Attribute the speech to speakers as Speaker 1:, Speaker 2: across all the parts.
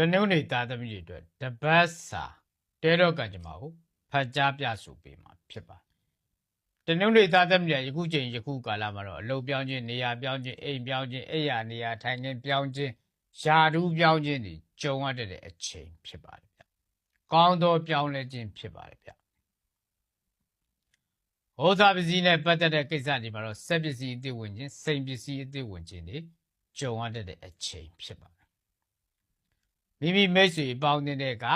Speaker 1: တနုံနေသားသမီးတွေအတွက်တပတ်စာတဲတော့ကံကြမ္မာကိုဖတ်ကြားပြဆိုပေးမှာဖြစ်ပါတယ်တနုံနေသားသမီးတွေယခုချိန်ယခုကာလမှာတော့အလုပ်ပြောင်းခြင်းနေရာပြောင်းခြင်းအိမ်ပြောင်းခြင်းအိယာနေရာထိုင်ခင်းပြောင်းခြင်းယာဓုပြောင်းခြင်းတွေကြုံရတဲ့အချိန်ဖြစ်ပါတယ်ဗျကောင်းသောပြောင်းလဲခြင်းဖြစ်ပါတယ်ဗျဟောစာပစ္စည်းနဲ့ပတ်သက်တဲ့ကိစ္စတွေမှာတော့စက်ပစ္စည်းအသစ်ဝင်ခြင်းစိန်ပစ္စည်းအသစ်ဝင်ခြင်းတွေကြုံရတဲ့အချိန်ဖြစ်ပါတယ် မိမိမိတ်ဆွေပေါင်းတဲ့က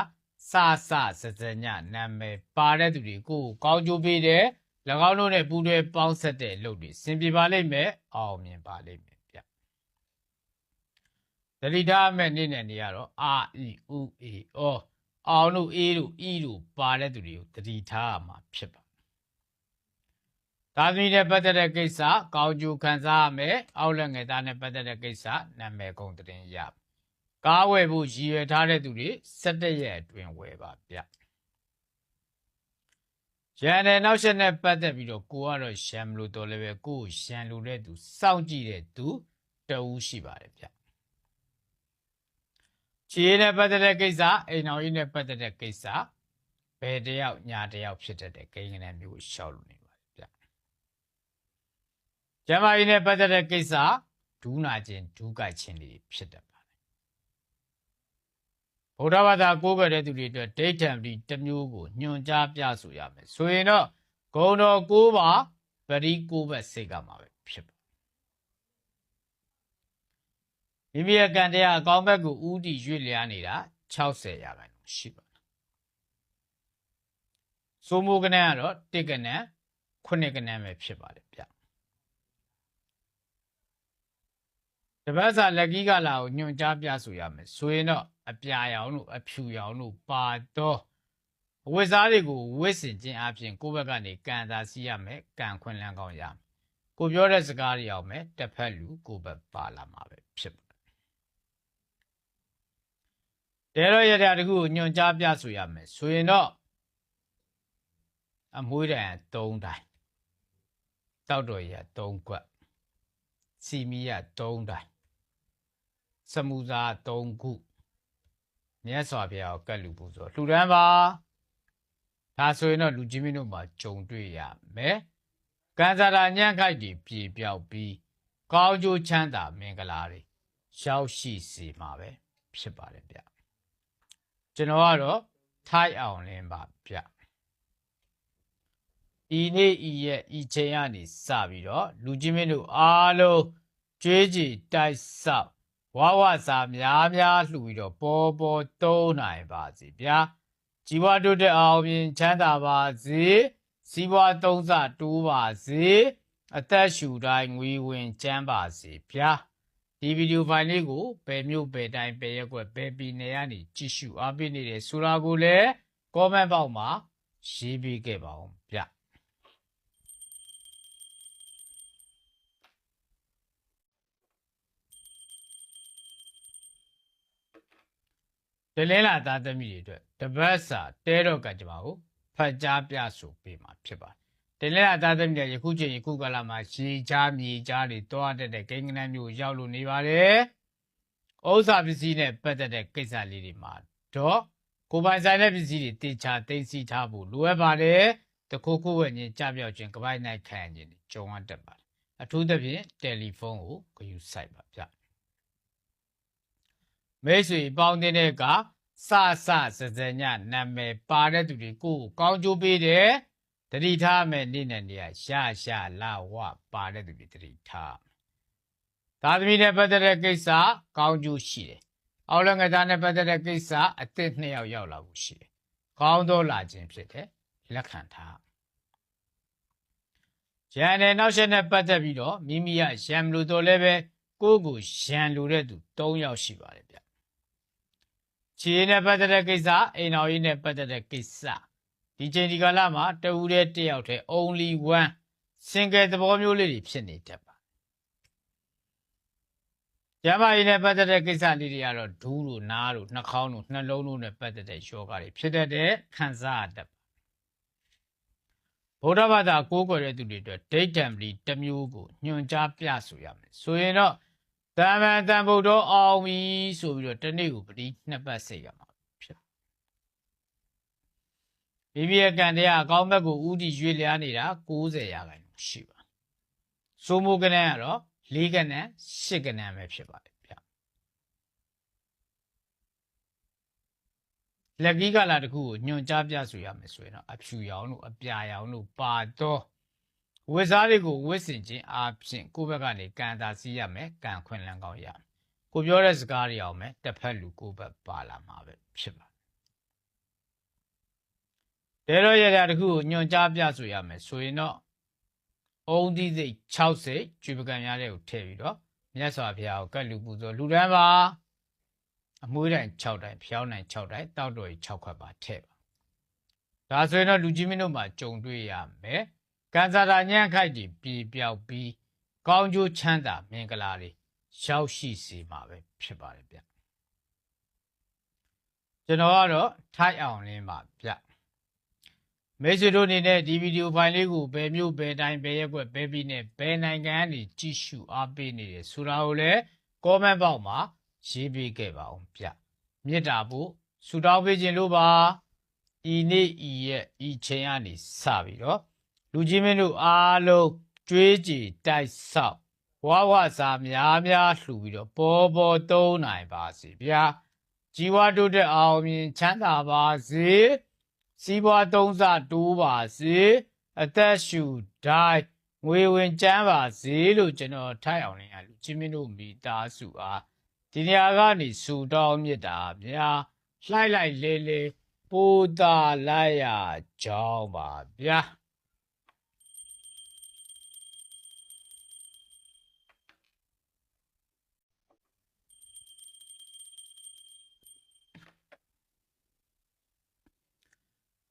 Speaker 1: စစစစညနာမည်ပါတဲ့သူတွေကိုယ်ကောင်းကျိုးပေးတယ်၎င်းတို့နဲ့ပူးတွဲပေါင်းဆက်တဲ့အလုပ်တွေစင်ပြေပါလိမ့်မယ်အောင်မြင်ပါလိမ့်မယ်ဗျတတိထားမဲ့နေ့နဲ့နေရတော့အာအီဥအေအောအောင်တို့အေးတို့ဤတို့ပါတဲ့သူတွေကိုတတိထားရမှာဖြစ်ပါသာသမီနဲ့ပတ်သက်တဲ့ကိစ္စကောင်းကျိုးခံစားရမယ်အောက်လက်ငယ်သားနဲ့ပတ်သက်တဲ့ကိစ္စနာမည်ကုန်တင်ရမယ် ကားဝယ်ဖို့ရည်ရွယ်ထားတဲ့သူတွေ17ရက်အတွင်းဝယ်ပါဗျရန်တဲ့နောက်ဆက်နဲ့ပတ်သက်ပြီးတော့ကိုကတော့ရှမ်မလို့တော်လည်းပဲကိုကိုရှမ်လို့တဲ့သူစောင့်ကြည့်တဲ့သူတဦးရှိပါတယ်ဗျချီးနဲ့ပတ်သက်တဲ့ကိစ္စအိမ်တော်ကြီးနဲ့ပတ်သက်တဲ့ကိစ္စဘယ်တယောက်ညာတယောက်ဖြစ်တတ်တဲ့ကိန်းကလေးမျိုးကိုရှောက်လို့နေပါတယ်ဗျကျမကြီးနဲ့ပတ်သက်တဲ့ကိစ္စဒူးနာခြင်းဒူးကြိုက်ခြင်းတွေဖြစ်တတ်ပါ ဗုဒ္ဓဘာသာကိုးကွယ်တဲ့သူတွေအတွက်ဒိဋ္ဌံပတိတစ်မျိုးကိုညွှန်ကြားပြဆိုရမယ်ဆိုရင်တော့ဂုံတော်ကိုးပါပရိကိုးဘက်စိတ်ကမှာပဲဖြစ်ပါမိမိရဲ့ကံတရားအကောင်းဘက်ကိုဥတီရွေ့လျားနေတာ60ရာခိုင်နှုန်းရှိပါတယ်စိုးမိုးကနန်းကတော့တစ်ကနန်းခုနှစ်ကနန်းပဲဖြစ်ပါတယ်ဗျ တပတ်စာလက်ကြီးကလာကိုညွှန်ကြားပြဆိုရမယ်ဆိုရင်တော့အပြာရောင်တို့အဖြူရောင်တို့ပါတော့အဝတ်စားတွေကိုဝတ်ဆင်ခြင်းအပြင်ကိုယ့်ဘက်ကနေကံသာစီရမယ်ကံခွင့်လန်းကောင်းရမယ်ကိုပြောတဲ့စကားတွေအောင်မယ်တစ်ဖက်လူကိုယ့်ဘက်ပါလာမှာပဲဖြစ်ပါတယ်တဲတော့ရတဲ့တခုကိုညွှန်ကြားပြဆိုရမယ်ဆိုရင်တော့အမွှေးတန်3တိုင်တောက်တော်ရ3ကွက်စီမီရ3တိုင် စမူစာ3ခုမြတ်စွာဘုရားကိုကတ်လူပူဆိုလှူဒန်းပါဒါဆိုရင်တော့လူကြီးမင်းတို့မှာဂျုံတွေ့ရမယ်ကံစားတာညံ့ခိုက်တွေပြေပြောက်ပြီးကောင်းကျိုးချမ်းသာမင်္ဂလာတွေရောက်ရှိစေမှာပဲဖြစ်ပါတယ်ဗျကျွန်တော်ကတော့ထိုက်အောင်လင်းပါဗျဤနေ့ဤရဲ့ဤချိန်ကနေစပြီးတော့လူကြီးမင်းတို့အားလုံးကြွေးကြည်တိုက်ဆောက် ဝါဝစာများများလှူပြီးတော့ပေါ်ပေါ်သုံးနိုင်ပါစေဗျာជីវတုတဲ့အောင်မြင်ချမ်းသာပါစေစီးပွားသုံးစတိုးပါစေအသက်ရှူတိုင်းငွေဝင်ချမ်းပါစေဗျာဒီဗီဒီယိုဖိုင်လေးကိုဘယ်မျိုးဘယ်တိုင်းဘယ်ရက်ွက်ဘယ်ပြည်နယ်ကနေကြည့်ရှုအားပေးနေတယ်ဆိုတာကိုလည်း comment box မှာရေးပေးခဲ့ပါဦးဗျာ တလင်းလာသားသမီးတွေအတွက်တပတ်စာတဲတော့ကကြပါကိုဖတ်ကြားပြဆိုပေးမှာဖြစ်ပါတယ်တလင်းလာသားသမီးတွေယခုချိန်ယခုကာလမှာရေချားမြေချားတွေတောအပ်တဲ့ကိန်းကနန်းမျိုးရောက်လို့နေပါတယ်ဥစ္စာပစ္စည်းနဲ့ပတ်သက်တဲ့ကိစ္စလေးတွေမှာတော့ကိုယ်ပိုင်ဆိုင်တဲ့ပစ္စည်းတွေတေချာသိသိထားဖို့လိုအပ်ပါတယ်တခုခုဝယ်ခြင်းကြပြောက်ခြင်းကပိုက်နိုင်ခံရခြင်းတွေကြုံရတတ်ပါတယ်အထူးသဖြင့်တယ်လီဖုန်းကိုဂယူဆိုင်ပါဗျ မိတ်ဆွေပေါင်းတဲ့ကစစစစညနာမည်ပါတဲ့သူတွေကိုယ်ကောင်းကျိုးပေးတယ်တတိထားမယ်နေ့နဲ့နေရရှာရှာလာဝပါတဲ့သူတွေတတိထားသာသမီနဲ့ပတ်သက်တဲ့ကိစ္စကောင်းကျိုးရှိတယ်အောက်လငယ်သားနဲ့ပတ်သက်တဲ့ကိစ္စအသစ်နှစ်ယောက်ရောက်လာဖို့ရှိတယ်ကောင်းသောလာခြင်းဖြစ်တယ်လက်ခံထားရန်နဲ့နောက်ဆက်နဲ့ပတ်သက်ပြီးတော့မိမိရရန်မလို့တော့လည်းပဲကိုယ့်ကိုရန်လိုတဲ့သူ၃ယောက်ရှိပါတယ်ဗျ ခြေနဲ့ပတ်သက်တဲ့ကိစ္စအိမ်တော်ကြီးနဲ့ပတ်သက်တဲ့ကိစ္စဒီချိန်ဒီကာလမှာတဦးတည်းတစ်ယောက်တည်း only one single သဘောမျိုးလေးတွေဖြစ်နေတတ်ပါကျမကြီးနဲ့ပတ်သက်တဲ့ကိစ္စလေးတွေကတော့ဒူးတို့နားတို့နှာခေါင်းတို့နှလုံးတို့နဲ့ပတ်သက်တဲ့ယောဂတွေဖြစ်တတ်တဲ့ခံစားရတတ်ပါဗုဒ္ဓဘာသာကိုးကွယ်တဲ့သူတွေအတွက်ဒိဋ္ဌံပလီတစ်မျိုးကိုညွှန်ကြားပြဆိုရမယ်ဆိုရင်တော့ တမ္ပန်တန်ဗုဒ္ဓအောင်ပြီဆိုပြီးတော့တနေ့ကိုပတိနှစ်ပတ်စိတ်ရမှာဖြစ်မိမိရဲ့ကံတရားအကောင်းဘက်ကိုဥတီရွေ့လျားနေတာ90ရာခိုင်နှုန်းရှိပါစိုးမိုးကနန်းကတော့၄ကနန်း၈ကနန်းပဲဖြစ်ပါတယ်ဗျလက်ကီးကလာတစ်ခုကိုညွန်ကြားပြဆိုရမယ်ဆိုရင်တော့အဖြူရောင်လို့အပြာရောင်လို့ပါတော့ ဝစ်စားတွေကိုဝစ်စင်ခြင်းအပြင်ကိုယ့်ဘက်ကနေကံတာစီးရမယ်ကံခွင့်လန်းကောင်းရမယ်ကိုပြောတဲ့စကားတွေအောင်မယ်တစ်ဖက်လူကိုယ့်ဘက်ပါလာမှာပဲဖြစ်ပါတယ်တဲတော့ရရတစ်ခုကိုညွန်ကြားပြဆိုရမယ်ဆိုရင်တော့အုံးသီးစိတ်60ကျွေပကံရတဲ့ကိုထည့်ပြီးတော့မြတ်စွာဘုရားကိုကတ်လူပူဇော်လူတန်းပါအမွှေးတိုင်း6တိုင်းဖျောင်းတိုင်း6တိုင်းတောက်တော်ကြီး6ခွက်ပါထည့်ပါဒါဆိုရင်တော့လူကြီးမင်းတို့မှာကြုံတွေ့ရမယ် ကံစားတာညံ့ခိုက်ကြီးပြေပြောက်ပြီးကောင်းကျိုးချမ်းသာမင်္ဂလာတွေရောက်ရှိစေမှာပဲဖြစ်ပါတယ်ဗျကျွန်တော်ကတော့ထိုက်အောင်လင်းပါဗျမိတ်ဆွေတို့အနေနဲ့ဒီဗီဒီယိုဖိုင်လေးကိုဘယ်မျိုးဘယ်တိုင်းဘယ်ရက်ွက်ဘယ်ပြည်နဲ့ဘယ်နိုင်ငံကနေကြည့်ရှုအားပေးနေတယ်ဆိုတာကိုလည်း comment box မှာရေးပေးခဲ့ပါအောင်ဗျမေတ္တာဖို့ဆူတောင်းပေးခြင်းလို့ပါဤနေ့ဤရဲ့ဤချိန်ကနေစပြီးတော့ လူကြီးမင်းတို့အားလုံးကြွေးကြည်တိုက်ဆောက်ဝါဝစာများများလှူပြီးတော့ပေါ်ပေါ်သုံးနိုင်ပါစေဗျာជីវတုတဲ့အောင်မြင်ချမ်းသာပါစေစီးပွားသုံးစတိုးပါစေအသက်ရှူတိုင်းငွေဝင်ကျန်းပါစေလို့ကျွန်တော်ထိုက်အောင်လည်းလူချင်းမင်းတို့မိသားစုအားဒီနေရာကနေစူတောင်းမြစ်တာဗျာလှိုက်လိုက်လေလေပိုးတာလိုက်ရကြောင်းပါဗျာ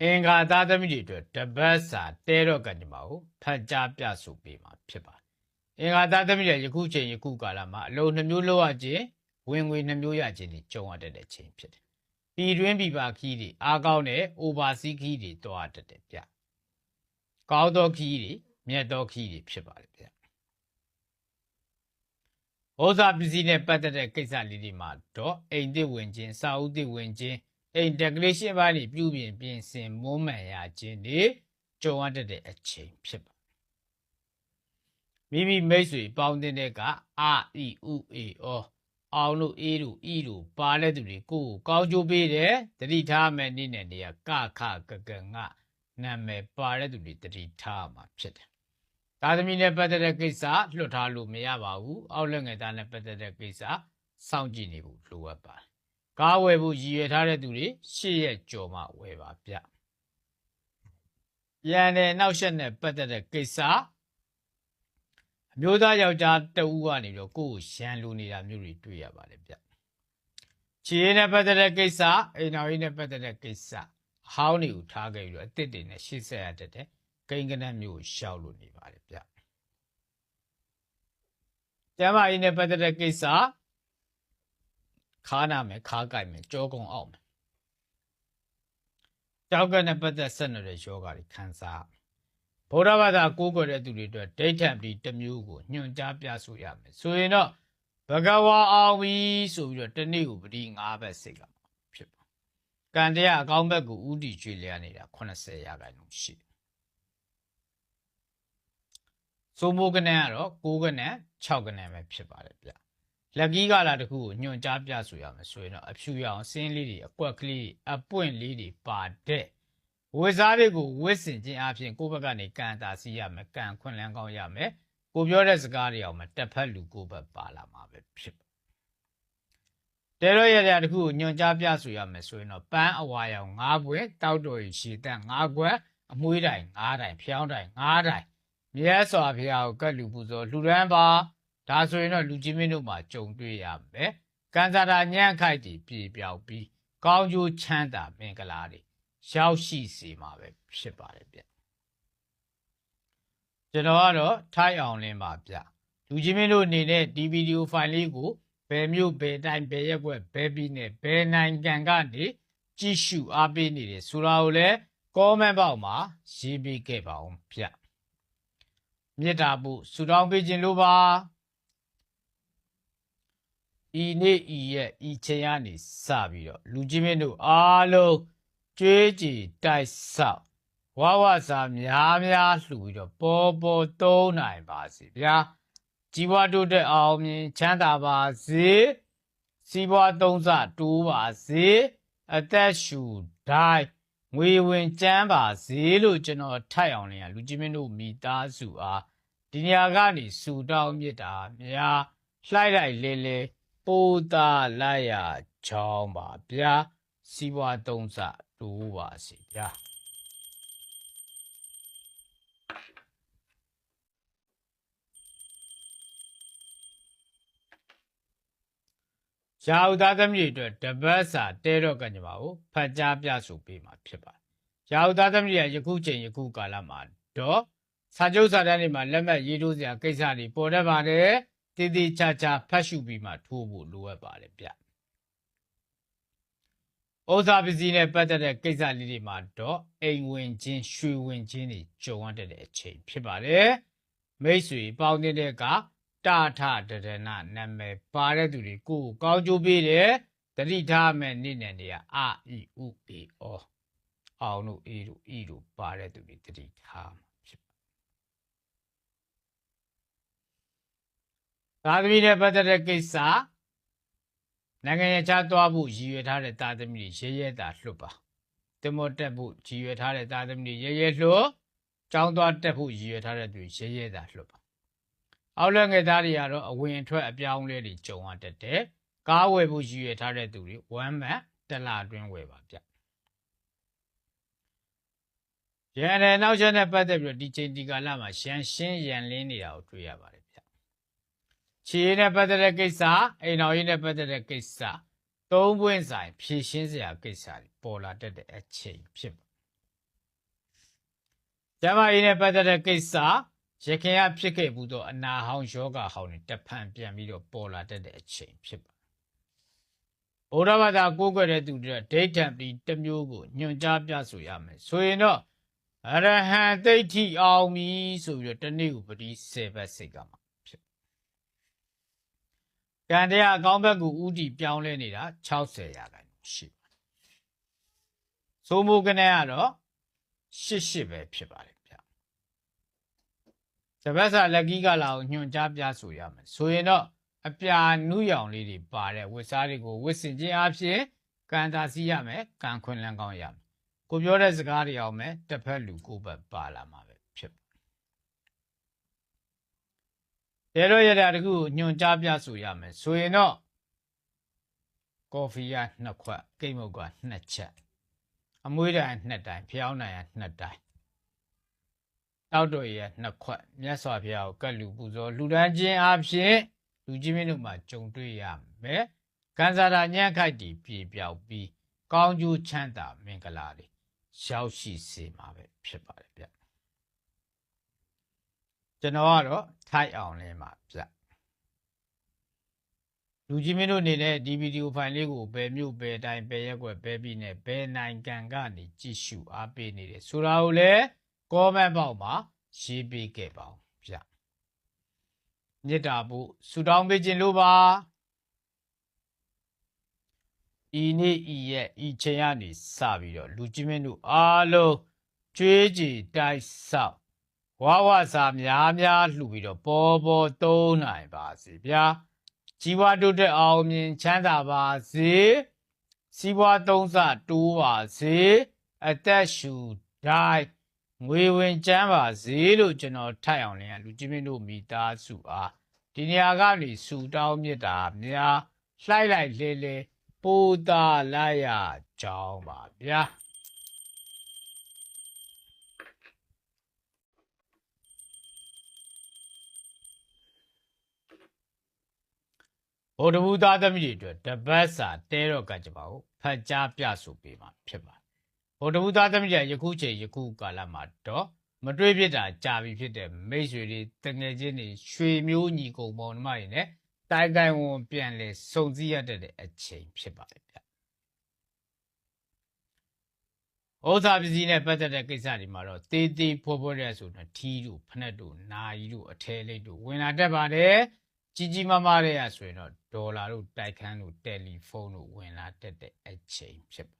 Speaker 1: အင်္ဂါသားသမီးတွေအတွက်တပတ်စာတဲတော့ကံကြမ္မာကိုဖတ်ကြားပြဆိုပေးမှာဖြစ်ပါတယ်အင်္ဂါသားသမီးတွေယခုချိန်ယခုကာလမှာအလုံးနှမျိုးလောက်ရခြင်းဝင်ငွေနှမျိုးရခြင်းတွေကြုံရတတ်တဲ့ချိန်ဖြစ်တယ်ပြည်တွင်းပြည်ပခီးတွေအားကောင်းတဲ့ overseas ခီးတွေတွားတတ်တယ်ဗျကောင်းသောခီးတွေမြတ်သောခီးတွေဖြစ်ပါတယ်ဗျဩဇာပစ္စည်းနဲ့ပတ်သက်တဲ့ကိစ္စလေးတွေမှာတော့အိမ်သစ်ဝင်ခြင်းစာအုပ်သစ်ဝင်ခြင်း အိမ် decoration ပိုင်းတွေပြုပြင်ပြင်ဆင်မွမ်းမံရခြင်းတွေကြုံရတတ်တဲ့အချိန်ဖြစ်ပါမိမိမိတ်ဆွေပေါင်းတဲ့ကအာအီဥအေအောအောင်လို့အေးလို့ဤလို့ပါတဲ့သူတွေကိုကိုကောင်းကျိုးပေးတယ်တတိထားမယ်နေ့နဲ့နေရကခကကငါနာမည်ပါတဲ့သူတွေတတိထားမှာဖြစ်တယ်။သားသမီးနဲ့ပတ်သက်တဲ့ကိစ္စလွတ်ထားလို့မရပါဘူး။အောက်လက်ငယ်သားနဲ့ပတ်သက်တဲ့ကိစ္စစောင့်ကြည့်နေဖို့လိုအပ်ပါတယ်။ ကားဝယ်ဖို့ရည်ရွယ်ထားတဲ့သူတွေရှေ့ရက်ကြော်မှဝယ်ပါဗျ။ရန်တဲ့နောက်ဆက်နဲ့ပတ်သက်တဲ့ကိစ္စအမျိုးသားယောက်ျားတဦးကနေပြီးတော့ကိုယ့်ကိုရန်လိုနေတာမျိုးတွေတွေ့ရပါတယ်ဗျ။ခြေရင်းနဲ့ပတ်သက်တဲ့ကိစ္စအိမ်တော်ရင်းနဲ့ပတ်သက်တဲ့ကိစ္စအဟောင်းတွေကိုထားခဲ့ပြီးတော့အစ်စ်တွေနဲ့ရှေ့ဆက်ရတတ်တဲ့ကိန်းကနက်မျိုးကိုရှောက်လို့နေပါတယ်ဗျ။ကျမ်းမာရေးနဲ့ပတ်သက်တဲ့ကိစ္စ ခါနာမယ်ခါကြိုက်မယ်ကြောကုံအောင်မယ်။ကြောက်ကနဲ့ပတ်သက်ဆက်နွယ်တဲ့ယောဂါတွေခံစားရဗုဒ္ဓဘာသာကိုးကွယ်တဲ့သူတွေအတွက်ဒိဋ္ဌံပတိတစ်မျိုးကိုညွှန်ကြားပြဆိုရမယ်ဆိုရင်တော့ဘဂဝါအောင်ပြီဆိုပြီးတော့တနေ့ကိုပတိ၅ဘက်စိတ်ကဖြစ်ပါကံတရားအကောင်းဘက်ကိုဥတီကျွေလျားနေတာ80ရာခိုင်နှုန်းရှိစိုးမိုးကနန်းကတော့6ကနန်း6ကနန်းပဲဖြစ်ပါတယ်ဗျ လက်ကီးကလာတခုကိုညွှန်ကြားပြဆိုရမယ်ဆိုရင်တော့အဖြူရအောင်စင်းလေးတွေအကွက်ကလေးအပွင့်လေးတွေပါတဲ့ဝစ်စားတွေကိုဝစ်စင်ခြင်းအပြင်ကိုယ့်ဘက်ကနေကံတာစီရမယ်ကံခွင့်လန်းကောင်းရမယ်ကိုပြောတဲ့စကားတွေအောင်မတက်ဖက်လူကိုယ့်ဘက်ပါလာမှာပဲဖြစ်ပါတဲရောရရတခုကိုညွန်ကြားပြဆိုရမယ်ဆိုရင်တော့ပန်းအဝါရောင်၅ခွက်တောက်တော်ရီရှည်တန်း၅ခွက်အမွှေးတိုင်၅တိုင်ဖျောင်းတိုင်၅တိုင်မြဲစွာဖျားကိုကတ်လူပူဇော်လှူဒန်းပါ ဒါဆိုရင်တော့လူကြီးမင်းတို့မှာကြုံတွေ့ရမယ်ကံစားတာညံ့ခိုက်တည်ပြေပြောက်ပြီးကောင်းကျိုးချမ်းသာမင်္ဂလာတွေရောက်ရှိစေမှာပဲဖြစ်ပါတယ်ဗျကျွန်တော်ကတော့ထိုက်အောင်လင်းပါဗျလူကြီးမင်းတို့အနေနဲ့ဒီဗီဒီယိုဖိုင်လေးကိုဘယ်မျိုးဘယ်တိုင်းဘယ်ရက်ွက်ဘယ်ပြည်နဲ့ဘယ်နိုင်ငံကနေကြည့်ရှုအားပေးနေတယ်ဆိုတာကိုလည်း comment box မှာရေးပေးခဲ့ပါအောင်ဗျမေတ္တာပို့ဆုတောင်းပေးခြင်းလို့ပါ ဤနေ့ဤရဲ့ဤချိန်ကနေစပြီးတော့လူကြီးမင်းတို့အားလုံးကြွေးကြည်တိုက်ဆောက်ဝဝစာများများလှူပြီးတော့ပေါ်ပေါ်သုံးနိုင်ပါစေဗျာជីវတိုးတက်အောင်မြင်ချမ်းသာပါစေစီးပွားသုံးစတိုးပါစေအသက်ရှူတိုင်းငွေဝင်ကျန်းပါစေလို့ကျွန်တော်ထိုက်အောင်လင်းရလူကြီးမင်းတို့မိသားစုအားဒီနေရာကနေဆူတောင်းမြစ်တာများလှိုက်လိုက်လေလေ ပိုးသားလိုက်ရချောင်းပါဗျာစီးပွားသုံးစတိုးပါစေဗျာရာဟုသားသမီးတွေအတွက်တပတ်စာတဲတော့ကညမှာကိုဖတ်ကြားပြဆိုပေးမှာဖြစ်ပါတယ်။ရာဟုသားသမီးတွေကယခုချိန်ယခုကာလမှာတော့စာချုပ်စာတမ်းတွေမှာလက်မှတ်ရေးထိုးစရာကိစ္စတွေပေါ်တတ်ပါတယ်။ တည်တည်ချာချာဖတ်ရှုပြီးမှထိုးဖို့လိုအပ်ပါတယ်ဗျ။ဩဇာပစ္စည်းနဲ့ပတ်သက်တဲ့ကိစ္စလေးတွေမှာတော့အိမ်ဝင်ချင်းရွှေဝင်ချင်းတွေကြုံရတဲ့အချိန်ဖြစ်ပါတယ်။မိတ်ဆွေပေါင်းတဲ့ကတာထတရဏနာမည်ပါတဲ့သူတွေကိုယ်ကောင်းကျိုးပေးတယ်တတိထားမဲ့နေ့နဲ့နေရအာဤဥပေဩအောင်တို့အေတို့ဤတို့ပါတဲ့သူတွေတတိထားမှာဖြစ်ပါ သာသမီနဲ့ပတ်သက်တဲ့ကိစ္စနိုင်ငံရခြားသွားဖို့ရည်ရွယ်ထားတဲ့သာသမီတွေရဲရဲတာလွတ်ပါတမောတက်ဖို့ရည်ရွယ်ထားတဲ့သာသမီတွေရဲရဲလွတ်ကျောင်းသွားတက်ဖို့ရည်ရွယ်ထားတဲ့သူရဲရဲတာလွတ်ပါအောက်လက်ငယ်သားတွေကတော့အဝင်အထွက်အပြောင်းအလဲတွေကြုံရတတ်တယ်။ကားဝယ်ဖို့ရည်ရွယ်ထားတဲ့သူတွေဝမ်းမတ်တစ်လအတွင်းဝယ်ပါဗျ။ရန်တဲ့နောက်ချက်နဲ့ပတ်သက်ပြီးတော့ဒီချိန်ဒီကာလမှာရှန်ရှင်းရန်လင်းနေတာကိုတွေ့ရပါတယ်ဗျ။ ခြေရည်နဲ့ပတ်သက်တဲ့ကိစ္စအိမ်တော်ရေးနဲ့ပတ်သက်တဲ့ကိစ္စသုံးပွင့်ဆိုင်ဖြည့်ရှင်းစရာကိစ္စတွေပေါ်လာတတ်တဲ့အချိန်ဖြစ်ပါ။ကျမကြီးနဲ့ပတ်သက်တဲ့ကိစ္စရခင်ကဖြစ်ခဲ့ဘူးတော့အနာဟောင်းယောဂဟောင်းတွေတဖန်ပြန်ပြီးတော့ပေါ်လာတတ်တဲ့အချိန်ဖြစ်ပါဘုရားဘာသာကိုးကွယ်တဲ့သူတွေဒိဋ္ဌံပြီးတစ်မျိုးကိုညွှန်ကြားပြဆိုရမယ်ဆိုရင်တော့အရဟံသိဋ္ဌိအောင်ပြီဆိုပြီးတော့တနေ့ကိုပတိ10ဘက်စိတ်ကမှာဖြစ် ကံတရားအကောင်းဘက်ကိုဥတီပြောင်းလဲနေတာ60ရာခိုင်နှုန်းရှိပါတယ်သို့မဟုတ်ကနေကတော့88ပဲဖြစ်ပါတယ်ဗျတပတ်စာလက်ကြီးကလာကိုညွှန်ကြားပြဆိုရမယ်ဆိုရင်တော့အပြာနုရောင်လေးတွေပါတဲ့ဝတ်စားတွေကိုဝတ်ဆင်ခြင်းအပြင်ကံတာစီရမယ်ကံခွင်လန်းကောင်းရမယ်ကိုပြောတဲ့စကားတွေအောင်မယ်တစ်ဖက်လူကိုယ်ဘက်ပါလာမှာပဲဖြစ်တယ် ရတော့ရတာတခုကိုညွှန်ကြားပြဆိုရမယ်ဆိုရင်တော့ကော်ဖီကနှစ်ခွက်ကိတ်မုတ်ကနှစ်ချက်အမွှေးတိုင်နှစ်တိုင်ဖျောင်းတိုင်ကနှစ်တိုင်တောက်တော်ရဲ့နှစ်ခွက်မြတ်စွာဘုရားကိုကတ်လူပူဇော်လူဒန်းခြင်းအပြင်လူကြီးမင်းတို့မှာကြုံတွေ့ရမယ်။ကံစားတာညံ့ခိုက်တီပြေပြောက်ပြီးကောင်းကျိုးချမ်းသာမင်္ဂလာတွေရောက်ရှိစေမှာပဲဖြစ်ပါတယ်ဗျ။ ကျွန်တော်ကတော့ထိုက်အောင်လဲမှာဗျ။လူကြီးမင်းတို့အနေနဲ့ဒီဗီဒီယိုဖိုင်လေးကိုဘယ်မြို့ဘယ်တိုင်းဘယ်ရက်ွက်ဘယ်ပြည်နယ်ဘယ်နိုင်ငံကနေကြည့်ရှုအားပေးနေတယ်ဆိုတာကိုလည်း comment box မှာရေးပေးခဲ့ပါဦးဗျမြစ်တာဖို့ဆူတောင်းပေးခြင်းလို့ပါဤနေ့ဤရဲ့ဤချိန်ကနေစပြီးတော့လူကြီးမင်းတို့အားလုံးကြွေးကြည်တိုက်ဆောက် ဝါဝစာများများလှူပြီးတော့ပေါ်ပေါ်သုံးနိုင်ပါစေဗျာជីវတုတ်တဲ့အောင်မြင်ချမ်းသာပါစေစီးပွားသုံးစတိုးပါစေအသက်ရှူတိုင်းငွေဝင်ကျန်းပါစေလို့ကျွန်တော်ထိုက်အောင်လင်းရလူကြီးမင်းတို့မိသားစုအားဒီနေရာကနေဆူတောင်းမြစ်တာများလှိုက်လိုက်လေလေပိုးတာလိုက်ရကြောင်းပါဗျာ ဘုဒ္ဓဘုသားသမီးတွေအတွက်တပတ်စာတဲတော့ကကြပါဦးဖတ်ကြားပြဆိုပေးမှာဖြစ်ပါတယ်ဗုဒ္ဓဘုသားသမီးရယခုချိန်ယခုကာလမှာတော့မတွေ့ဖြစ်တာကြာပြီဖြစ်တဲ့မိတ်ဆွေတွေတငယ်ချင်းတွေရွှေမျိုးညီကုံပေါင်းနှမတွေနဲ့တိုင်ကိုင်ဝန်ပြန်လဲစုံစည်းရတဲ့အချိန်ဖြစ်ပါတယ်ဗျ။ဩဇာပစ္စည်းနဲ့ပတ်သက်တဲ့ကိစ္စတွေမှာတော့တေးသေးဖောဖောတဲ့ဆိုတော့ထီးတို့ဖနက်တို့နာယီတို့အထဲလေးတို့ဝင်လာတတ်ပါတယ် ကြီးကြီးမားမားတဲ့ရဆိုရင်တော့ဒေါ်လာတို့တိုက်ခန်းတို့တယ်လီဖုန်းတို့ဝင်လာတတ်တဲ့အချိန်ဖြစ်ပါ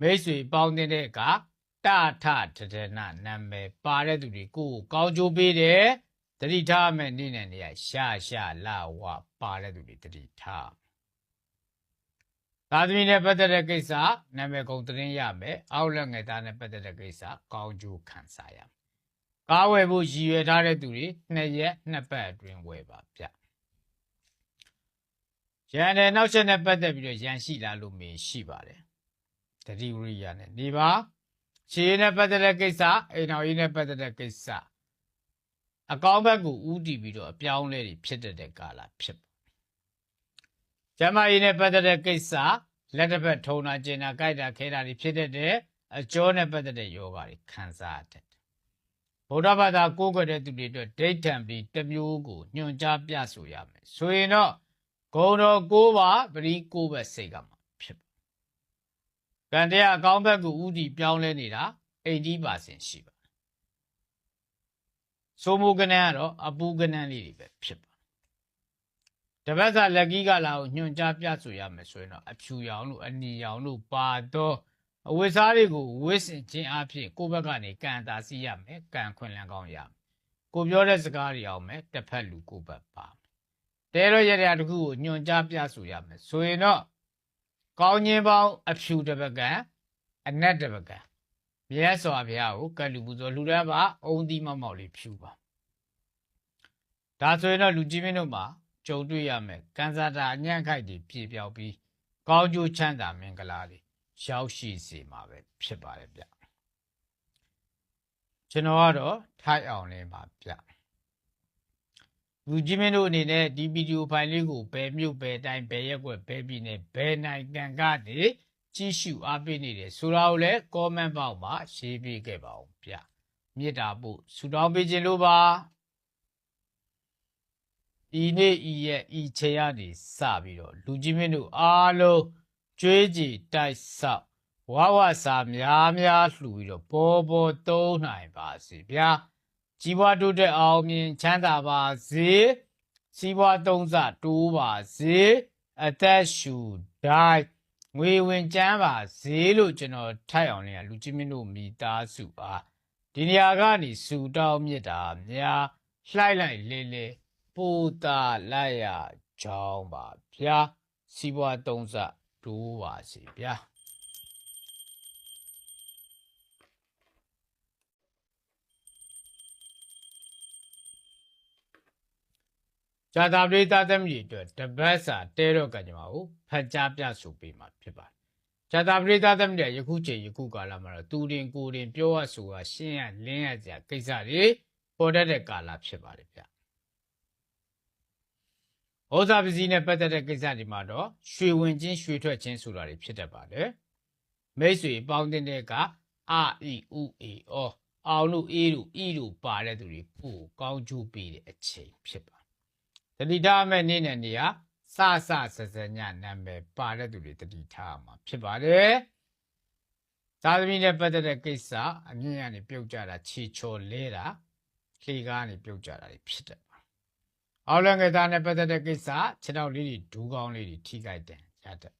Speaker 1: မိတ်ဆွေပေါင်းတဲ့ကတထတဒနာနာမည်ပါတဲ့သူတွေကိုယ်ကိုကောင်းကျိုးပေးတယ်တတိထားမဲ့နေ့နဲ့နေရရှာရှာလာဝပါတဲ့သူတွေတတိထားသာသမီနဲ့ပတ်သက်တဲ့ကိစ္စနာမည်ကုန်သတင်းရမယ်အောက်လက်ငယ်သားနဲ့ပတ်သက်တဲ့ကိစ္စကောင်းကျိုးခံစားရမယ် ကားဝယ်ဖို့ရည်ရွယ်ထားတဲ့သူတွေနှစ်ရက်နှစ်ပတ်အတွင်းဝယ်ပါဗျရန်တဲ့နောက်ချက်နဲ့ပတ်သက်ပြီးတော့ရန်ရှိလာလို့မေးရှိပါတယ်တတိဝရိယနဲ့နေပါခြေနဲ့ပတ်သက်တဲ့ကိစ္စအိမ်တော်ကြီးနဲ့ပတ်သက်တဲ့ကိစ္စအကောင်းဘက်ကိုဥတည်ပြီးတော့အပြောင်းလဲတွေဖြစ်တတ်တဲ့ကာလဖြစ်ပါကျမကြီးနဲ့ပတ်သက်တဲ့ကိစ္စလက်တစ်ဖက်ထုံတာကျင်တာကြိုက်တာခဲတာတွေဖြစ်တတ်တဲ့အကျောနဲ့ပတ်သက်တဲ့ယောဂတွေခံစားတတ်တယ် ဗုဒ္ဓဘာသာကိုးကွယ်တဲ့သူတွေအတွက်ဒိဋ္ဌံပြီးတစ်မျိုးကိုညွှန်ကြားပြဆိုရမယ်ဆိုရင်တော့ဂုံတော်ကိုးပါပရိကိုးဘက်စိတ်ကမှာဖြစ်ပါကံတရားအကောင်းဘက်ကိုဥတည်ပြောင်းလဲနေတာ80%ရှိပါတယ်ဆိုမှုကနန်းကတော့အပူကနန်းလေးတွေပဲဖြစ်ပါတပတ်စာလက်ကီးကလာကိုညွှန်ကြားပြဆိုရမယ်ဆိုရင်တော့အဖြူရောင်လို့အနီရောင်လို့ပါတော့ အဝိစားတွေကိုဝစ်စင်ခြင်းအဖြစ်ကိုယ့်ဘက်ကနေကံတာစီရမယ်ကံခွင်လန်းကောင်းရမယ်ကိုပြောတဲ့စကားတွေအောင်မယ်တစ်ဖက်လူကိုယ့်ဘက်ပါတဲတော့ရရတခုကိုညွှန်ကြားပြဆိုရမယ်ဆိုရင်တော့ကောင်းခြင်းပေါင်းအဖြူတစ်ပတ်ကအနက်တစ်ပတ်ကမြတ်စွာဘုရားကိုကတ်လူပူဇော်လူတန်းပါအုံသီးမောက်မောက်လေးဖြူပါဒါဆိုရင်တော့လူကြီးမင်းတို့မှာကြုံတွေ့ရမယ်ကံစားတာအညံ့ခိုက်တွေပြေပြောက်ပြီးကောင်းကျိုးချမ်းသာမင်္ဂလာတွေ ရောက်ရှိစေမှာပဲဖြစ်ပါတယ်ဗျကျွန်တော်ကတော့ထိုက်အောင်လေးပါဗျလူကြီးမင်းတို့အနေနဲ့ဒီဗီဒီယိုဖိုင်လေးကိုဘယ်မြို့ဘယ်တိုင်းဘယ်ရက်ွက်ဘယ်ပြည်နယ်ဘယ်နိုင်ငံကနေကြည့်ရှုအားပေးနေတယ်ဆိုတာကိုလည်း comment box မှာရေးပေးခဲ့ပါဦးဗျမေတ္တာပို့ဆုတောင်းပေးခြင်းလို့ပါဤနေ့ဤရက်ဤချိန်ကနေစပြီးတော့လူကြီးမင်းတို့အားလုံး ကြွေးကြည်တိုက်ဆောက်ဝဝစာများများလှူပြီးတော့ပေါ်ပေါ်သုံးနိုင်ပါစေဗျာကြီးပွားတိုးတက်အောင်မြင်ချမ်းသာပါစေစီးပွားသုံးစတိုးပါစေအသက်ရှူဒိုင်းငွေဝင်ကျန်းပါစေလို့ကျွန်တော်ထိုက်အောင်လေးကလူကြီးမင်းတို့မိသားစုပါဒီနေရာကနေစူတောင်းမြစ်တာများလှိုက်လိုက်လေးလေးပူတာလိုက်ရကြောင်းပါဗျာစီးပွားသုံးစ တိုးပါစေဗျာဇာတာပရိသတ်သမီးတွေအတွက်တပတ်စာတဲတော့ကကြမှာကိုဖတ်ကြားပြဆိုပေးမှာဖြစ်ပါတယ်။ဇာတာပရိသတ်သမီးတွေယခုချိန်ယခုကာလမှာတော့သူတင်ကိုတင်ပြောရဆိုတာရှင်းရလင်းရကြကိစ္စတွေပေါ်တတ်တဲ့ကာလဖြစ်ပါတယ်ဗျ။ ဩဇာပစ္စည်းနဲ့ပတ်သက်တဲ့ကိစ္စတွေမှာတော့ရွှေဝင်ချင်းရွှေထွက်ချင်းဆိုတာတွေဖြစ်တတ်ပါတယ်။မိတ်ဆွေပေါင်းတဲ့ကအာအီဥအေအောအောင်လို့အေးလို့ဤလို့ပါတဲ့သူတွေကိုကောင်းကျိုးပေးတဲ့အချိန်ဖြစ်ပါတတိထားမဲ့နေ့နဲ့နေရစစစစညနာမည်ပါတဲ့သူတွေတတိထားမှာဖြစ်ပါတယ်သာသမီနဲ့ပတ်သက်တဲ့ကိစ္စအမြင့်ကနေပြုတ်ကြတာခြေချော်လဲတာလှေကားနေပြုတ်ကြတာတွေဖြစ်တယ် အောက်လငယ်သားနဲ့ပတ်သက်တဲ့ကိစ္စခြေထောက်လေးတွေဒူးကောင်းလေးတွေထိခိုက်တယ်ရတတ်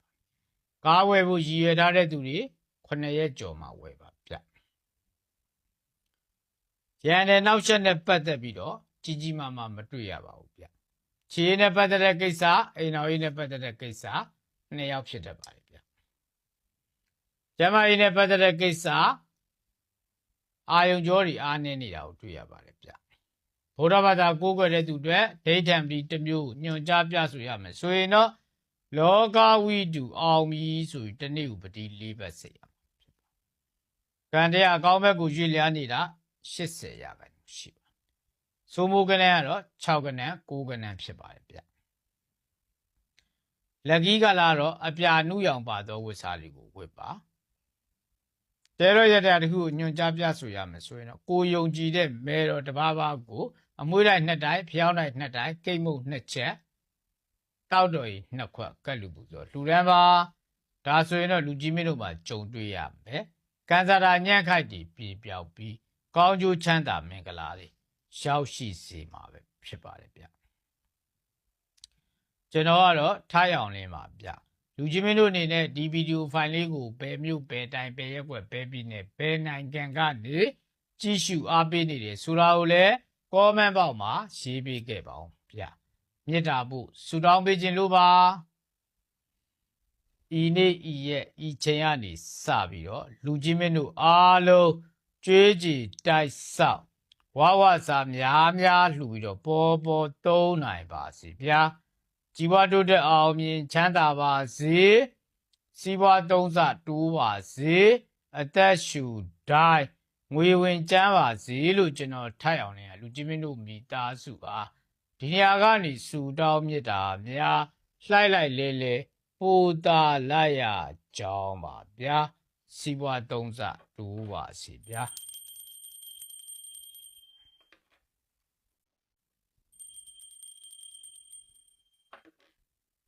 Speaker 1: ကားဝယ်ဖို့ရည်ရွယ်ထားတဲ့သူတွေ9ရက်ကျော်မှဝယ်ပါဗျရန်တဲ့နောက်ချက်နဲ့ပတ်သက်ပြီးတော့ကြီးကြီးမားမားမတွေ့ရပါဘူးဗျခြေနဲ့ပတ်သက်တဲ့ကိစ္စအိမ်တော်ကြီးနဲ့ပတ်သက်တဲ့ကိစ္စနှစ်ယောက်ဖြစ်တတ်ပါတယ်ဗျကျမကြီးနဲ့ပတ်သက်တဲ့ကိစ္စအာယုံကြောတွေအားနည်းနေတာကိုတွေ့ရပါတယ်ဗျ ဗုဒ္ဓဘာသာကိုးကွယ်တဲ့သူတွေဒိဋ္ဌံပြီးတစ်မျိုးညွှန်ကြားပြဆိုရမယ်ဆိုရင်တော့လောကဝိတုအောင်ပြီဆိုပြီးတနေ့ဥပတိ၄ဘက်စေရမှာဖြစ်ပါကံတရားအကောင်းဘက်ကိုရွေ့လျားနေတာ80ရာခိုင်နှုန်းရှိပါစိုးမိုးကနန်းကတော့6ကနန်း9ကနန်းဖြစ်ပါတယ်ဗျလက်ကီးကလာတော့အပြာနုရောင်ပါသောဝတ်စားလေးကိုဝတ်ပါတဲရရတဲ့တခုကိုညွန်ကြားပြဆိုရမယ်ဆိုရင်တော့ကိုယုံကြည်တဲ့မဲတော်တပါးပါးကို အမွှေးတိုင်းနှစ်တိုင်းဖျောင်းတိုင်းနှစ်တိုင်းကိတ်မုတ်နှစ်ချက်တောက်တော်ကြီးနှစ်ခွက်ကတ်လူပူဆိုလှူဒန်းပါဒါဆိုရင်တော့လူကြီးမင်းတို့မှာကြုံတွေ့ရမယ်ကန်စာတာညံ့ခိုက်တီပြေပြောက်ပြီးကောင်းကျိုးချမ်းသာမင်္ဂလာတွေရောက်ရှိစေမှာပဲဖြစ်ပါတယ်ဗျကျွန်တော်ကတော့ထားရအောင်လင်းပါဗျလူကြီးမင်းတို့အနေနဲ့ဒီဗီဒီယိုဖိုင်လေးကိုဘယ်မြို့ဘယ်တိုင်းဘယ်ရက်ွက်ဘယ်ပြည်နယ်ဘယ်နိုင်ငံကနေကြည့်ရှုအားပေးနေတယ်ဆိုတာကိုလည်း comment box မှာရေးပေးခဲ့ပါအောင်ဗျမေတ္တာဖို့ဆုတောင်းပေးခြင်းလို့ပါဤနေ့ဤရက်ဤချိန်ကနေစပြီးတော့လူကြီးမင်းတို့အားလုံးကြွေးကြည်တိုက်ဆောက်ဝါဝစာများများလှူပြီးတော့ပေါ်ပေါ်သုံးနိုင်ပါစေဗျာជីវတိုးတက်အောင်မြင်ချမ်းသာပါစေစီးပွားသုံးစတိုးပါစေအသက်ရှူတိုင်း ငွေဝင်ကျန်းပါစေလို့ကျွန်တော်ထိုက်အောင်လည်းလူကြီးမင်းတို့မိသားစုအားဒီနေရာကနေစူတောင်းမြစ်တာများလှိုက်လိုက်လဲလဲပိုတာလိုက်ရကြောင်းပါဗျာစီးပွားသုံးစတိုးပါစေဗျာ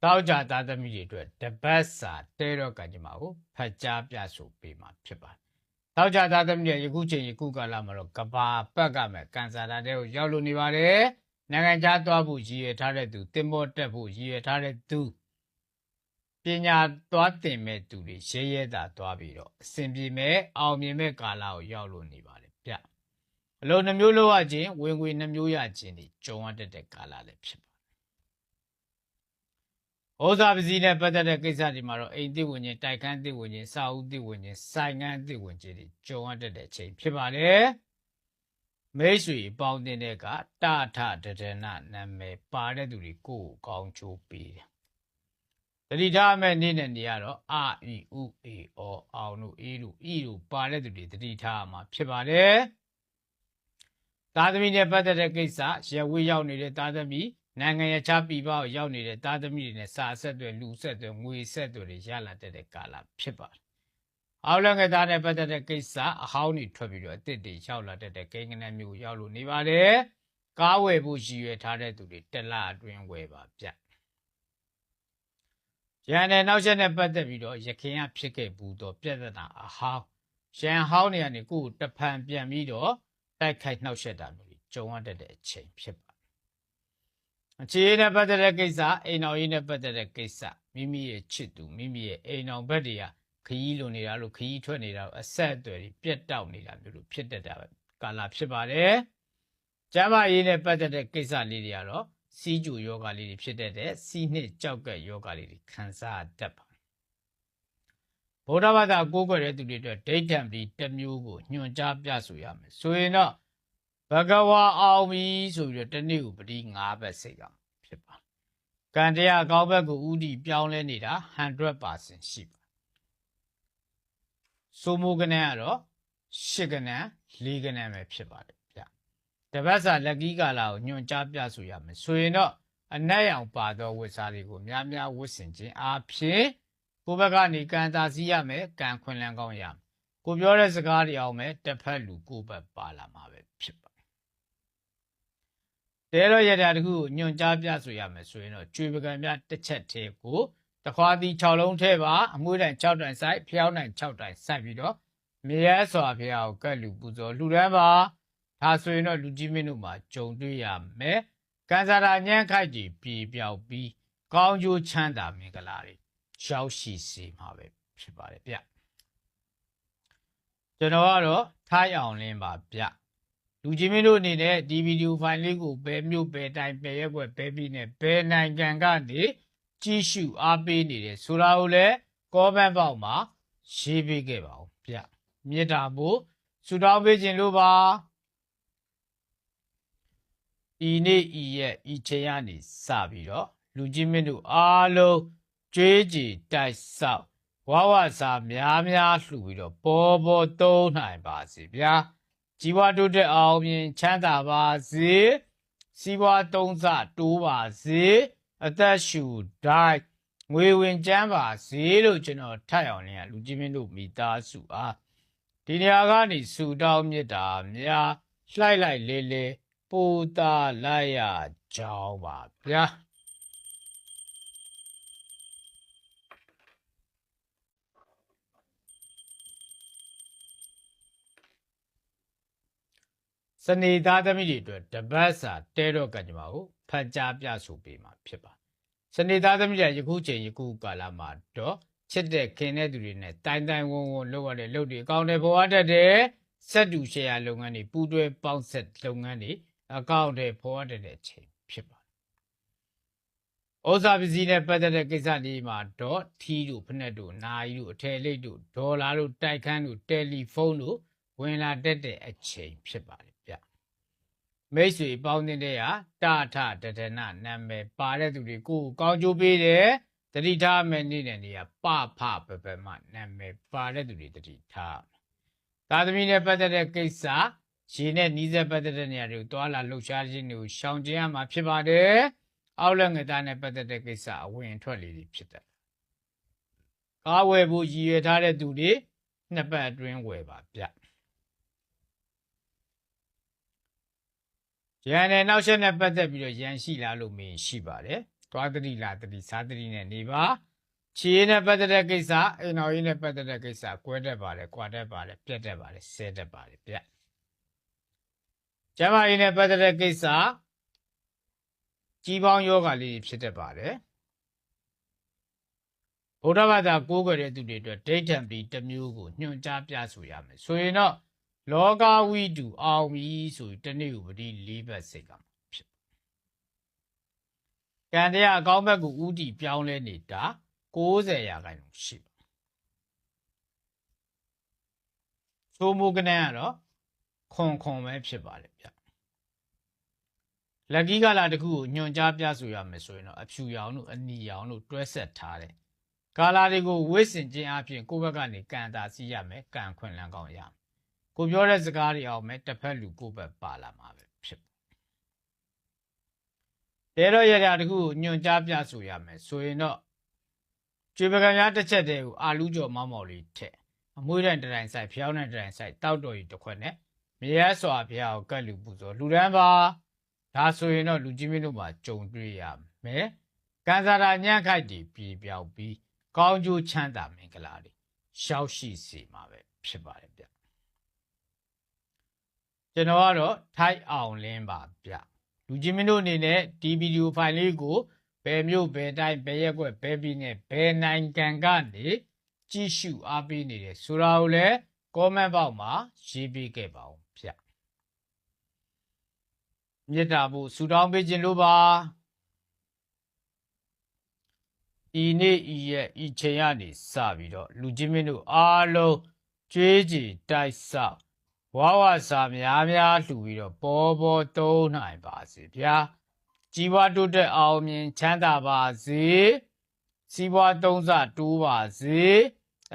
Speaker 1: တောက်ကြသားသမီးတွေအတွက်တပတ်စာတဲတော့ကကြမှာကိုဖတ်ကြားပြဆိုပေးမှာဖြစ်ပါတယ်။ တောက်ကြသားသမီးတွေယခုချိန်ယခုကာလမှာတော့ကဘာပတ်ကမဲ့ကန်ဆာတာတဲ့ကိုရောက်လို့နေပါတယ်။နိုင်ငံခြားသွားဖို့ရည်ရွယ်ထားတဲ့သူတင်မောတက်ဖို့ရည်ရွယ်ထားတဲ့သူပညာသွားတင်မဲ့သူတွေရဲရဲတာသွားပြီးတော့အစဉ်ပြေမဲ့အောင်မြင်မဲ့ကာလကိုရောက်လို့နေပါတယ်ဗျ။အလုံးနှမျိုးလောက်ရခြင်းဝင်ငွေနှမျိုးရခြင်းတွေကြုံရတတ်တဲ့ကာလလည်းဖြစ်ပါ ဩဇာပစည်းနဲ့ပတ်သက်တဲ့ကိစ္စတွေမှာတော့အိမ်သစ်ဝင်ခြင်းတိုက်ခန်းသစ်ဝင်ခြင်းစာအုပ်သစ်ဝင်ခြင်းစိုင်ငန်းသစ်ဝင်ခြင်းတွေကြုံရတတ်တဲ့အချိန်ဖြစ်ပါတယ်မိတ်ဆွေပေါင်းတင်တဲ့ကတာထတဒနာနာမည်ပါတဲ့သူတွေကိုယ်ကိုကောင်းချိုးပေးတယ်တတိထားမဲ့နေ့နဲ့နေရတော့အာအီဥအေအောအောင်တို့အေးတို့ဤတို့ပါတဲ့သူတွေတတိထားမှာဖြစ်ပါတယ်သားသမီးနဲ့ပတ်သက်တဲ့ကိစ္စရဝေးရောက်နေတဲ့သားသမီး နိုင်ငံရခြားပြည်ပကိုရောက်နေတဲ့သားသမီးတွေနဲ့စာဆက်တွေလူဆက်တွေငွေဆက်တွေရလာတတ်တဲ့ကာလဖြစ်ပါတယ်။အောက်လည်းငယ်သားနဲ့ပတ်သက်တဲ့ကိစ္စအဟောင်းတွေထွက်ပြီးတော့အစ်စ်တွေရောက်လာတတ်တဲ့ကိန်းဂဏန်းမျိုးရောက်လို့နေပါတယ်။ကားဝယ်ဖို့ရည်ရွယ်ထားတဲ့သူတွေတစ်လအတွင်းဝယ်ပါဗျ။ရန်တဲ့နောက်ဆက်နဲ့ပတ်သက်ပြီးတော့ရခင်ကဖြစ်ခဲ့ဘူးတော့ပြဿနာအဟောင်းရန်ဟောင်းတွေကနေကိုယ်တဖန်ပြန်ပြီးတော့တိုက်ခိုက်နှောက်ယှက်တာမျိုးတွေကြုံရတတ်တဲ့အချိန်ဖြစ်ပါ အခြေအနေနဲ့ပတ်သက်တဲ့ကိစ္စအိမ်တော်ရေးနဲ့ပတ်သက်တဲ့ကိစ္စမိမိရဲ့ချစ်သူမိမိရဲ့အိမ်တော်ဘက်တွေကခရီးလိုနေတာလို့ခရီးထွက်နေတာလို့အဆက်အသွယ်တွေပြတ်တောက်နေတာမျိုးလို့ဖြစ်တတ်တာပဲကာလဖြစ်ပါတယ်။ကျမ်းမာရေးနဲ့ပတ်သက်တဲ့ကိစ္စလေးတွေကတော့စီးကျူယောဂလေးတွေဖြစ်တတ်တဲ့စီးနှစ်ကြောက်ကက်ယောဂလေးတွေခံစားတတ်ပါတယ်။ဗုဒ္ဓဘာသာကိုးကွယ်တဲ့သူတွေအတွက်ဒိဋ္ဌံပြီးတစ်မျိုးကိုညွှန်ကြားပြဆိုရမယ်။ဆိုရင်တော့ ဘဂဝါအောင်ပြီဆိုပြီးတော့တနေ့ကိုပတိ၅ဘက်စိတ်အောင်ဖြစ်ပါကံတရားအကောင်းဘက်ကိုဥတီပြောင်းလဲနေတာ100%ရှိပါစိုးမိုးကနန်းကတော့၈ကနန်း၄ကနန်းပဲဖြစ်ပါတယ်ဗျတပတ်စာလက်ကီးကာလာကိုညွှန်ကြားပြဆိုရမယ်ဆိုရင်တော့အနက်ရောင်ပါသောဝတ်စားတွေကိုများများဝတ်ဆင်ခြင်းအပြင်ကိုယ့်ဘက်ကနေကံသာစည်းရမယ်ကံခွင်လန်းကောင်းရမယ်ကိုပြောတဲ့စကားတွေအောင်မယ်တစ်ဖက်လူကိုယ့်ဘက်ပါလာမှာပဲဖြစ်ပါ တဲတော့ရတာတခုကိုညွန်ကြားပြဆိုရမယ်ဆိုရင်တော့ကျွေပကံပြတစ်ချက်သေးကိုတခွာသီ6လုံးထဲပါအမွှေးတိုင်6တိုင်စိုက်ဖျောင်းတိုင်6တိုင်စိုက်ပြီးတော့မြေရဲစွာဖျားကိုကတ်လူပူဇော်လူတန်းပါဒါဆိုရင်တော့လူကြီးမင်းတို့မှာဂျုံတွေ့ရမယ်ကန်စာရာညံ့ခိုက်ကြီးပြေပြောက်ပြီးကောင်းကျိုးချမ်းသာမင်္ဂလာတွေရောက်ရှိစေမှာပဲဖြစ်ပါတယ်ဗျကျွန်တော်ကတော့ထိုင်းအောင်လင်းပါဗျ လူကြီးမင်းတို့အနေနဲ့ဒီဗီဒီယိုဖိုင်လေးကိုဘယ်မျိုးဘယ်တိုင်းဘယ်ရက်ွက်ဘယ်ပြည်နယ်ဘယ်နိုင်ငံကနေကြည့်ရှုအားပေးနေတယ်ဆိုတာကိုလည်း comment box မှာရေးပေးခဲ့ပါဦးဗျမြေတားဖို့ဆူတောင်းပေးခြင်းလို့ပါဤနေ့ဤရက်ဤချိန်ကနေစပြီးတော့လူကြီးမင်းတို့အားလုံးကြွေးကြည်တိုက်ဆောက်ဝါဝစာများများလှူပြီးတော့ပေါ်ပေါ်သုံးနိုင်ပါစေဗျာ ជីវတိုးတက်အောင်မြင်ချမ်းသာပါစေစီးပွားသုံးစတိုးပါစေအသက်ရှူတိုင်းငွေဝင်ကျန်းပါစေလို့ကျွန်တော်ထပ်အောင်လင်းရလူကြီးမင်းတို့မိသားစုအားဒီနေရာကနေဆူတောင်းမြတ်တာများလှိုက်လိုက်လေလေပူတာလိုက်ရကြောင်းပါဗျာ စနေသားသမီးတွေအတွက်တပတ်စာတဲတော့ကံကြမ္မာကိုဖတ်ကြားပြဆိုပေးမှာဖြစ်ပါစနေသားသမီးတွေယခုချိန်ယခုကာလမှာတော့ချစ်တဲ့ခင်တဲ့သူတွေနဲ့တိုင်တိုင်ဝုံဝုံလုပ်ရတဲ့လုပ်တွေအကောင့်တွေပေါ်ရတတ်တဲ့ဆက်တူရှယ်ယာလုပ်ငန်းတွေပူးတွဲပေါင်းဆက်လုပ်ငန်းတွေအကောင့်တွေပေါ်ရတတ်တဲ့အချိန်ဖြစ်ပါတယ်။ဩဇာပစ္စည်းနဲ့ပတ်သက်တဲ့ကိစ္စတွေမှာတော့ထီးတို့ဖက်နဲ့တို့နာရီတို့အထည်လိပ်တို့ဒေါ်လာတို့တိုက်ခန်းတို့တယ်လီဖုန်းတို့ဝင်လာတတ်တဲ့အချိန်ဖြစ်ပါတယ်ဗျ။ မိတ်ဆွေပေါင်းတဲ့ရာတာထတဒနာနာမည်ပါတဲ့သူတွေကိုယ်ကောင်းကျိုးပေးတယ်တတိထားမယ်နေတဲ့နေရာပဖပပမနာမည်ပါတဲ့သူတွေတတိထားသာသမီနဲ့ပတ်သက်တဲ့ကိစ္စရေနဲ့နီးစပ်ပတ်သက်တဲ့နေရာတွေကိုတွာလာလှုပ်ရှားခြင်းတွေကိုရှောင်ကျဉ်ရမှာဖြစ်ပါတယ်အောက်လက်ငသားနဲ့ပတ်သက်တဲ့ကိစ္စအဝင်အထွက်လေးတွေဖြစ်တယ်ကားဝယ်ဖို့ရည်ရွယ်ထားတဲ့သူတွေနှစ်ပတ်အတွင်းဝယ်ပါဗျ ရန်နဲ့နောက်ဆက်နဲ့ပတ်သက်ပြီးတော့ရန်ရှိလားလို့မေးရင်ရှိပါတယ်။သွားတတိလာတတိစားတတိနဲ့နေပါ။ခြေနဲ့ပတ်သက်တဲ့ကိစ္စအိမ်တော်ကြီးနဲ့ပတ်သက်တဲ့ကိစ္စကွဲတတ်ပါတယ်၊ကွာတတ်ပါတယ်၊ပြတ်တတ်ပါတယ်၊ဆဲတတ်ပါတယ်ဗျ။ကျမကြီးနဲ့ပတ်သက်တဲ့ကိစ္စကြီးပေါင်းယောဂလေးဖြစ်တတ်ပါတယ်။ဗုဒ္ဓဘာသာကိုးကွယ်တဲ့သူတွေအတွက်ဒိဋ္ဌံပီတစ်မျိုးကိုညွှန်ကြားပြဆိုရမယ်။ဆိုရင်တော့ လောကဝိတုအောင်ပြီဆိုတနေ့ဥပတိ၄ဘက်စိတ်ကမှာဖြစ်ကံတရားအကောင်းဘက်ကိုဥတီပြောင်းလဲနေတာ60ရာခိုင်နှုန်းရှိပါသို့မဟုတ်ကနန်းကတော့ခွန်ခွန်ပဲဖြစ်ပါတယ်ဗျလက်ကီးကလာတစ်ခုကိုညွန်ကြားပြဆိုရမယ်ဆိုရင်တော့အဖြူရောင်တို့အနီရောင်တို့တွဲဆက်ထားတယ်ကာလာတွေကိုဝိစင်ခြင်းအပြင်ကိုယ့်ဘက်ကနေကံတာစီးရမယ်ကံခွင့်လန်းကောင်းရမယ် ကိုပြောတဲ့စကားတွေအောင်မဲ့တစ်ဖက်လူကိုယ့်ဘက်ပါလာမှာပဲဖြစ်တယ်တော့ရရတခုညွန်ကြားပြဆိုရမယ်ဆိုရင်တော့ကျွေပကံရတစ်ချက်တည်းကိုအာလူကျော်မောင်းမော်လေးထက်အမွှေးတိုင်းတိုင်ဆိုင်ဖျောင်းတဲ့တိုင်ဆိုင်တောက်တော်ကြီးတစ်ခွက်နဲ့မြရဲစွာဖျားကိုကတ်လူပူဇော်လူတန်းပါဒါဆိုရင်တော့လူကြီးမင်းတို့မှာကြုံတွေ့ရမယ်ကံစားတာညံ့ခိုက်တီပြေပြောက်ပြီးကောင်းကျိုးချမ်းသာမင်္ဂလာတွေရှောက်ရှိစေမှာပဲဖြစ်ပါတယ်ဗျ ကျွန်တော်ကတော့ထိုက်အောင်လင်းပါဗျလူကြီးမင်းတို့အနေနဲ့ဒီဗီဒီယိုဖိုင်လေးကိုဘယ်မျိုးဘယ်တိုင်းဘယ်ရက်ွက်ဘယ်ပြည်နယ်ဘယ်နိုင်ငံကနေကြည့်ရှုအားပေးနေတယ်ဆိုတာကိုလည်း comment box မှာရေးပေးခဲ့ပါဦးဗျမြတ်တာဖို့ဆူတောင်းပေးခြင်းလို့ပါဤနေ့ဤရဲ့ဤချိန်ကနေစပြီးတော့လူကြီးမင်းတို့အားလုံးကြွေးကြည်တိုက်ဆောက် ဝါဝစာများများလှူပြီးတော့ပေါ်ပေါ်သုံးနိုင်ပါစေဗျာကြီးပွားတိုးတက်အောင်မြင်ချမ်းသာပါစေစီးပွားသုံးစတိုးပါစေ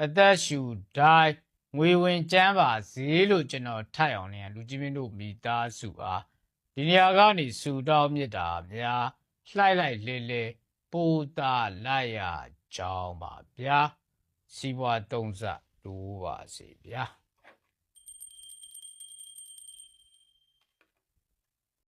Speaker 1: အသက်ရှူတိုင်းငွေဝင်ကျန်းပါစေလို့ကျွန်တော်ထိုက်အောင်လျံလူကြီးမင်းတို့မိသားစုအားဒီနေရာကနေဆူတောင်းမြတ်တာများလှိုက်လိုက်လေလေပိုးတာလိုက်ရကြောင်းပါဗျာစီးပွားသုံးစတိုးပါစေဗျာ